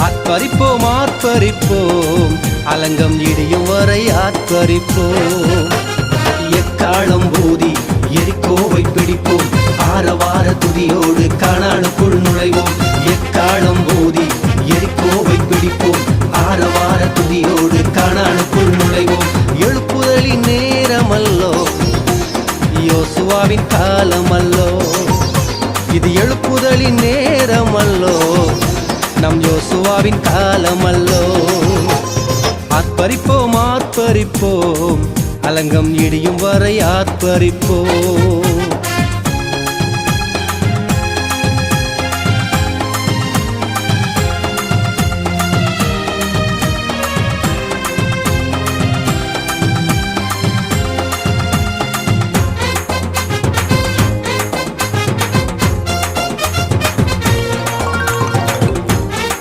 ஆர்ப்பரிப்போம் ஆர்ப்பரிப்போம். அலங்கம் இடியும் வரை ஆர்ப்பரிப்போம். எக்காலம் ஊதி எரிக்கோவை பிடிப்போம். ஆரவார துதியோடு காணானுக்குள் நுழைவோம். எக்காலம் ஊதி எரிக்கோவை பிடிப்போம். ஆரவார துதியோடு காணானுக்குள் நுழைவோம். எழுப்புதலின் நேரமல்லோ யோசுவாவின் காலமல்லோ. இது எழுப்புதலின் நேரமல்லோ நம் யோசுவாவின் காலம் அல்லோ ஆர்ப்பரிப்போம் ஆர்ப்பரிப்போம். அலங்கம் இடியும் வரை ஆர்ப்பரிப்போம்.